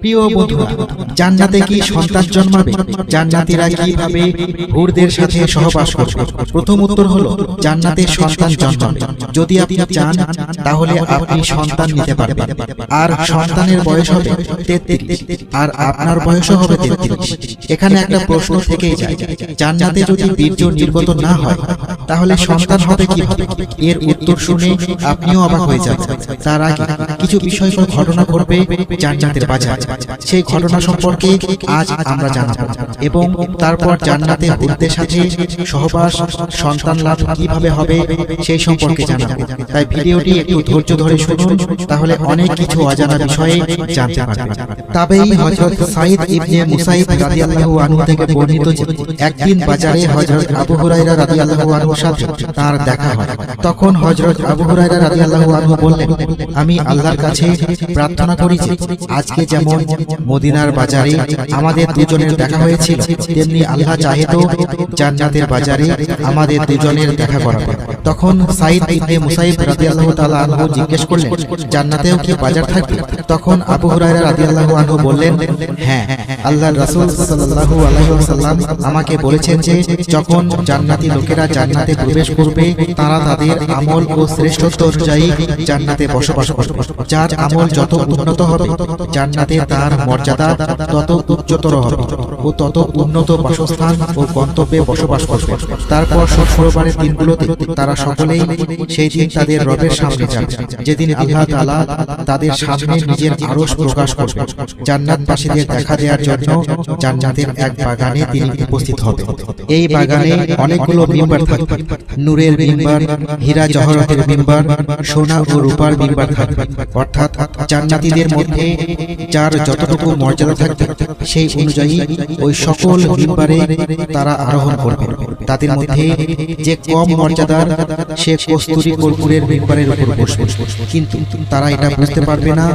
প্রিয় বন্ধুরা জান্নাতে কি সন্তান জন্মাবে? জান্নাতীরা কীভাবে হুরদের সাথে সহবাস করবে? প্রথম উত্তর হলো জান্নাতে সন্তান জন্মাবে। যদি আপনি চান তাহলে আপনি সন্তান নিতে পারবেন। আর সন্তানের বয়স হবে তেত্রিশ। আর আপনার বয়সও হবে তেত্রিশ। এখানে একটা প্রশ্ন থেকেই যায় জান্নাতে যদি বীর্য নির্গত না হয় তাহলে সন্তান হবে কীভাবে? এর উত্তর শুনে আপনিও অবাক হয়ে যাবেন তার আগে কিছু বিষয়গুলো ঘটনা ঘটবে জান্নাতের বাজার সেই ঘটনা সম্পর্কে আজ আমরা জানাব। এবং তারপর জান্নাতে হুরদের সাথে সহবাস সন্তান লাভ কীভাবে হবে সেই সম্পর্কে জানাব। তাই ভিডিওটি একটু ধৈর্য ধরে শুনুন তাহলে অনেক কিছু অজানা বিষয়ে জানতে পারবেন। তবেই হযরত সাইদ ইবনে মুসাইব রাদিয়াল্লাহু আনহু থেকে বর্ণিত যে একদিন বাজারে হযরত আবু হুরায়রা রাদিয়াল্লাহু আনহুর সাথে তার দেখা হয়। তখন হযরত আবু হুরায়রা রাদিয়াল্লাহু আনহু বললেন আমি আল্লাহর কাছে প্রার্থনা করি যে আজকে যেমন মদিনার বাজারে আমাদের দুজনের দেখা হয়েছিল। তেমনি আল্লাহ চাহিদ জান্নাতের বাজারে আমাদের দুজনের দেখা করাবে তখন সাইদ ইবনে মুসাইব রাদিয়াল্লাহু তাআলা আনহু জিজ্ঞেস করলেন, জান্নাতেও কি বাজার থাকবে? তখন আবু হুরায়রা রাদিয়াল্লাহু আনহু বললেন হ্যাঁ আল্লাহর রাসূল সাল্লাল্লাহু আলাইহি ওয়াসাল্লাম আমাকে বলেছেন যে, যখন জান্নাতি লোকেরা জান্নাতে প্রবেশ করবে, তারা তাদের আমল ও শ্রেষ্ঠত্ব অনুযায়ী জান্নাতে বসবাস করবে। যার আমল যত উন্নত হবে, জান্নাতে তার মর্যাদা তত উচ্চতর হবে ও তত উন্নত বাসস্থান ও গন্তব্যে বসবাস করবে। তারপর শুক্রবারের দিনগুলোতে তারা সকলেই সেই দিন তাদের রবের সামনে যাবে। যেদিন আল্লাহ তাআলা তাদের সামনে নিজের আরশ প্রকাশ করবে জান্নাতবাসীদের দেখা দেওয়ার জন্য জান্নাতের এক বাগানে তিনি উপস্থিত হবে এই বাগানে অনেকগুলো মিম্বার থাকবে। নূরের মিম্বার, হীরা জহরতের মিম্বার, সোনা ও রূপার মিম্বার থাকবে। অর্থাৎ জান্নাতীদের মধ্যে যার যতটুকু মর্যাদা থাকবে, সেই অনুযায়ী ওই সকল মিম্বারে তারা আরোহণ করবে। তাদের মধ্যে যে কম মর্যাদার সে কস্তুরি কর্পূরের মেম্বারের উপর বসবে। কিন্তু তারা এটা বুঝতে পারবে না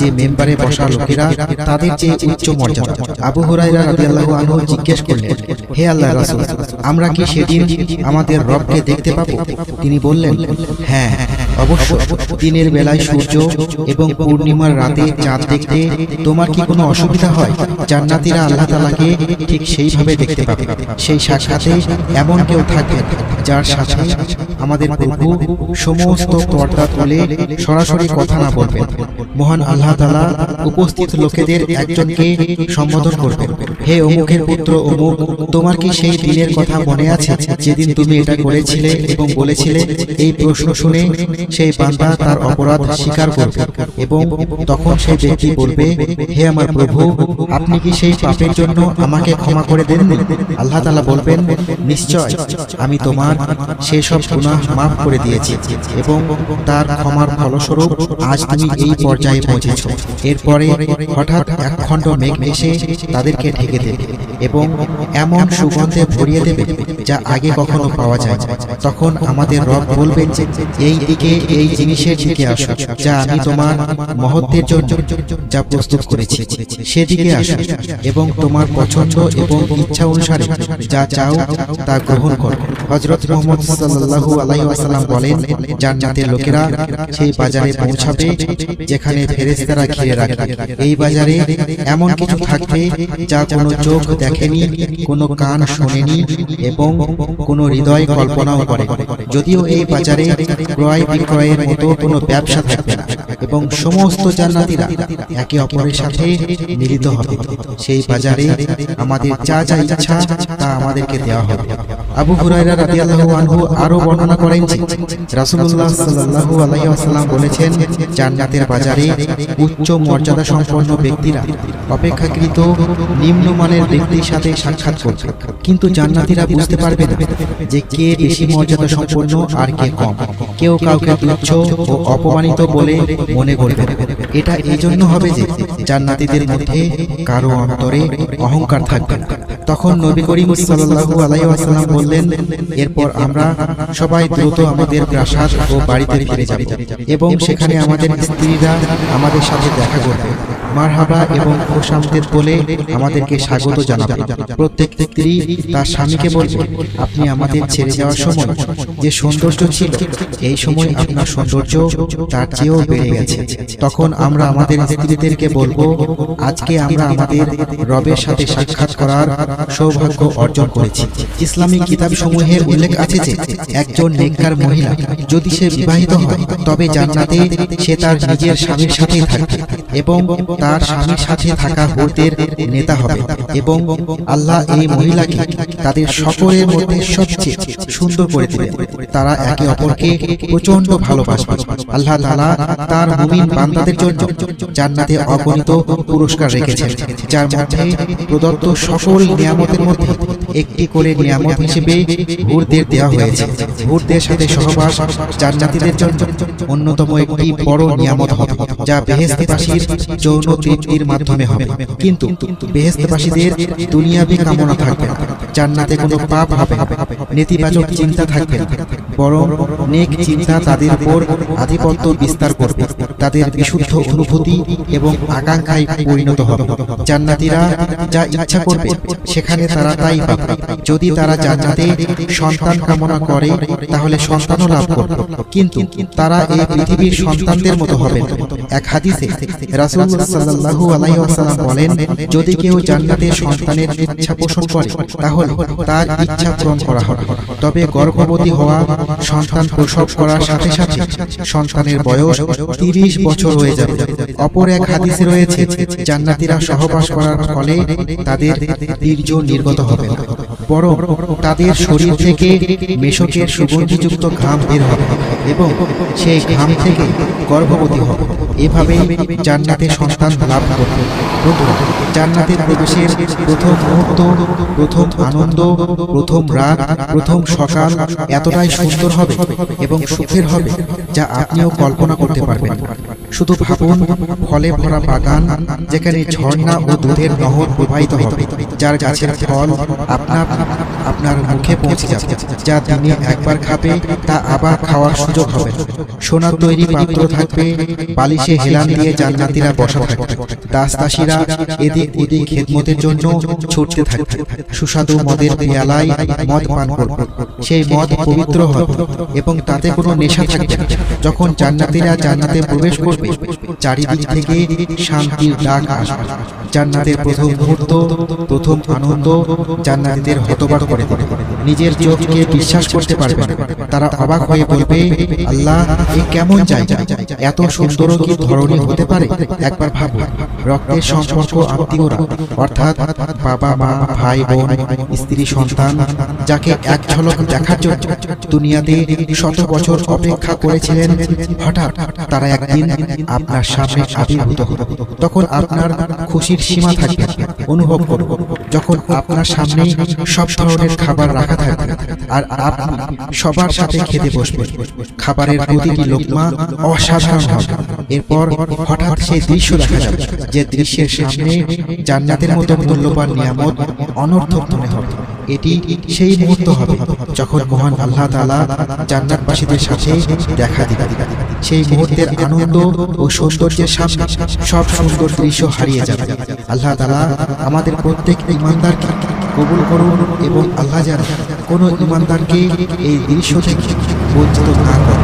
যে মেম্বারে বসা লোকেরা তাদের যে উচ্চ মর্যাদা। আবু হুরাইরা রাদিয়াল্লাহু আনহু জিজ্ঞেস করলেন, হে আল্লাহ রাসূল, আমরা কি সেদিন আমাদের রবকে দেখতে পাবো? তিনি বললেন হ্যাঁ অবশ্য দিনের বেলায় সূর্য এবং পূর্ণিমার রাতে চাঁদ দেখতে তোমার কি কোনো অসুবিধা হয়? জান্নাতীরা আল্লাহ তাআলাকে ঠিক সেইভাবে দেখতে পাবে। সেই সাক্ষাতে এমন কেউ থাকবে যার সাথে আমাদের প্রভু সমস্ত পর্দা তুলে সরাসরি কথা না বলবেন। মহান আল্লাহ তাআলা উপস্থিত লোকেদের একজনকে সম্বোধন করবেন। হে অমুকের পুত্র, অমুক, তোমার কি সেই দিনের কথা মনে আছে? যেদিন তুমি এটা করেছিলে এবং বলেছিলে, এই প্রশ্ন শুনে সেই বান্দা তার অপরাধ স্বীকার করবে এবং তখন সেই ব্যক্তি বলবে, হে আমার প্রভু, আপনি কি সেই পাপের জন্য আমাকে ক্ষমা করে দেন? আল্লাহ তাআলা বলবেন, নিশ্চয়, আমি তোমার সেসব গুনাহ মাফ করে দিয়েছি এবং তার ক্ষমার ফলস্বরূপ আজ তুমি এই পর্যায়ে পৌঁছেছ। এরপরে হঠাৎ এক খণ্ড মেঘ এসে তাদেরকে ঢেকে দেবে এবং এমন সুগন্ধে ভরিয়ে দেবে যা আগে কখনো পাওয়া যায়। তখন আমাদের রব বলবেন যে, এই দিকে এই জিনিসের দিকে আসো, যা আমি তোমার মহত্বের জন্য যা প্রস্তুত করেছি, সেদিকে আসো এবং তোমার পছন্দ এবং ইচ্ছা অনুসারে যা চাও তা গ্রহণ করো হযরত মুহাম্মদ সাল্লাল্লাহু আলাইহি ওয়াসাল্লাম বলেন, জান্নাতের লোকেরা সেই বাজারে পৌঁছাবে যেখানে ফেরেশতারা ঘিরে রাখে এই বাজারে এমন কিছু থাকবে যা কোনো চোখ দেখেনি, কোনো কান শোনেনি এবং কোনো হৃদয় কল্পনাও করে যদিও এই বাজারে ক্রয় বিক্রয়ের মতো কোনো ব্যবসা থাকবে না এবং সমস্ত জান্নাতীরা একে অপরের সাথে মিলিত হবে। সেই বাজারে আমাদের যা যা ইচ্ছা তা আমাদেরকে দেওয়া হবে। আবু হুরায়রা রাদিয়াল্লাহু আনহু আরও বর্ণনা করেন যে রাসূলুল্লাহ সাল্লাল্লাহু আলাইহি ওয়াসাল্লাম বলেছেন জান্নাতের বাজারে উচ্চ মর্যাদা সম্পন্ন ব্যক্তিরা অপেক্ষাকৃত নিম্নমানের ব্যক্তির সাথে সাক্ষাৎ করবে। কিন্তু জান্নাতীরা বুঝতে পারবে না যে কে বেশি মর্যাদা সম্পন্ন আর কে কম। কেউ কাউকে তুচ্ছ ও অপমানিত বলে মনে করবে এটা এই জন্য হবে যে জান্নাতীদের মধ্যে কারও অন্তরে অহংকার থাকবে না। তখন নবী করিম সাল্লাল্লাহু আলাইহি ওয়াসাল্লাম বললেন এরপর আমরা সবাই দ্রুত আমাদের প্রাসাদ ও বাড়িতে ফিরে যাব এবং সেখানে আমাদের স্ত্রীরা আমাদের সাথে দেখা করবে। মারহাবা এবং খোশামদেদ বলে আমাদেরকে স্বাগত জানাবে। প্রত্যেক স্ত্রী তার স্বামীকে বলবে, আপনি আমাদের ছেড়ে যাওয়ার সময় যে সৌন্দর্য ছিল, এই সময় আপনার সৌন্দর্য তার চেয়েও বেড়ে গেছে। তখন আমরা আমাদের স্ত্রীদেরকে বলব, আজকে আমরা আমাদের রবের সাথে সাক্ষাৎ করার সৌভাগ্য অর্জন করেছি। ইসলামিক কিতাব সমূহে উল্লেখ আছে যে, একজন মহিলা যদি সে বিবাহিত হয়, তবে জান্নাতে সে তার নিজের স্বামীর সাথেই এবং তার স্বামীর সাথে থাকা হুরদের নেতা হবে এবং আল্লাহ এই মহিলাকে তাদের সকলের মধ্যে সবচেয়ে সুন্দর করে দিবেন। তারা একে অপরকে প্রচণ্ড ভালোবাসবে। আল্লাহ তাআলা তার মুমিন বান্দাদের জন্য জান্নাতে অগণিত পুরস্কার রেখেছেন, যার মধ্যে প্রদত্ত সকল নিয়ামতের মধ্যে একটি করে নিয়ামত হিসেবে হুরদের দেওয়া হয়েছে। হুরদের সাথে সহবাস জান্নাতীদের জন্য অন্যতম একটি বড় নিয়ামত হবে, যা বেহেস্তবাসীর যৌন তৃপ্তির মাধ্যমে হবে। কিন্তু বেহেস্তবাসীদের দুনিয়াবি কামনা থাকবে না। জান্নাতে কোনো পাপ হবে নেতিবাচক চিন্তা থাকবে না। বরং নেক চিন্তা তাদের উপর আধিপত্য বিস্তার করবে। তাদের বিশুদ্ধ অনুভূতি এবং আকাঙ্ক্ষায় পরিণত হবে। জান্নাতীরা যা ইচ্ছা করবে সেখানে তারা তাই পাবে। যদি তারা জান্নাতে সন্তান কামনা করে তাহলে সন্তানও লাভ করবে। কিন্তু তারা এই পৃথিবীর সন্তানদের মতো হবে। এক হাদিসে রাসূলুল্লাহ সাল্লাল্লাহু আলাইহি ওয়াসাল্লাম বলেন, যদি কেউ জান্নাতে সন্তানের ইচ্ছা পোষণ করে, তাহলে তার ইচ্ছা পূরণ করা হবে। তবে গর্ভবতী হওয়া সন্তান প্রসব করার সাথে সাথে সন্তানের বয়স তিরিশ বছর হয়ে যাবে। অপর এক হাদিসে রয়েছে, জান্নাতীরা সহবাস করার ফলে তাদের বীর্য নির্গত হবে। বরং তাদের শরীর থেকে মেশকের সুগন্ধিযুক্ত ঘাম বের হবে এবং সেই ঘাম থেকে গর্ভবতী হবে। এভাবে জান্নাতে সন্তান লাভ করবে বন্ধুরা জান্নাতে প্রবেশের প্রথম মুহূর্ত প্রথম আনন্দ প্রথম রাত প্রথম সকাল এতটাই সুন্দর হবে এবং সুখের হবে যা আপনিও কল্পনা করতে পারবেন। শুধু ভাবুন ফলে ভরা বাগান, যেখানে ঝর্ণা ও দুধের নহর প্রবাহিত হবে, যার গাছের ফল আপনার আপনার মুখে পৌঁছে যাবে, যা দিনে একবার খাবে, তা আবার খাওয়ার সুযোগ হবে। সোনার তৈরি পাত্র থাকবে, বালিশে হেলান দিয়ে জান্নাতীরা বসা থাকবে। দাসদাসীরা এদিক ওদিক খেদমতের জন্য ছুটতে থাকবে। সুস্বাদু মদের পেয়ালায় মদ পান করবে। সেই মদ পবিত্র হবে এবং তাতে কোনো নেশা থাকবে যখন জান্নাতীরা জান্নাতে প্রবেশ করবে চারিদিক থেকে শান্তির ডাক আসবে। জান্নাতের প্রথম মুহূর্ত প্রথম আনন্দ জান্নাতীদের হতবাক করে নিজের চোখকে বিশ্বাস করতে পারবে। না। তারা অবাক হয়ে বলবে, আল্লাহ, এ কেমন জায়গা? এত সুন্দর কি ধরনের হতে পারে? একবার ভাবো, রক্তের সম্পর্ক আত্মীয়রা, অর্থাৎ বাবা, মা, ভাই, বোন, স্ত্রী, সন্তান, যাকে এক ঝলক দেখার জন্য দুনিয়াতে শত বছর অপেক্ষা করেছিলেন, হঠাৎ তারা একদিন আপনার সামনে আবির্ভূত হলো। তখন আপনার খুশির সীমা থাকবে, অনুভব করুন যখন আপনার সামনে সব ধরনের খাবার রাখা থাকবে, আর আপনি সবার সাথে খেতে বসবেন খাবারের প্রতিটি লোকমা অসাধারণ হবে। এরপর হঠাৎ সেই দৃশ্য দেখা যাবে যে দৃশ্যের সামনে জান্নাতের মতো মূল্যবান নিয়ামত অনর্থক মনে হবে। এটি সেই মুহূর্ত হবে যখন মহান আল্লাহ তাআলা জান্নাতবাসীদের সাথে দেখা দিবে। সেই মুহূর্তের আনন্দ ও সৌন্দর্যের সামনে সব সুন্দর দৃশ্য হারিয়ে যাবে। আল্লাহ তালা আমাদের প্রত্যেক ইমানদারকে কবুল করুন এবং আল্লাহ যার কোনো ইমানদারকে এই দৃশ্য থেকে বঞ্চিত না করে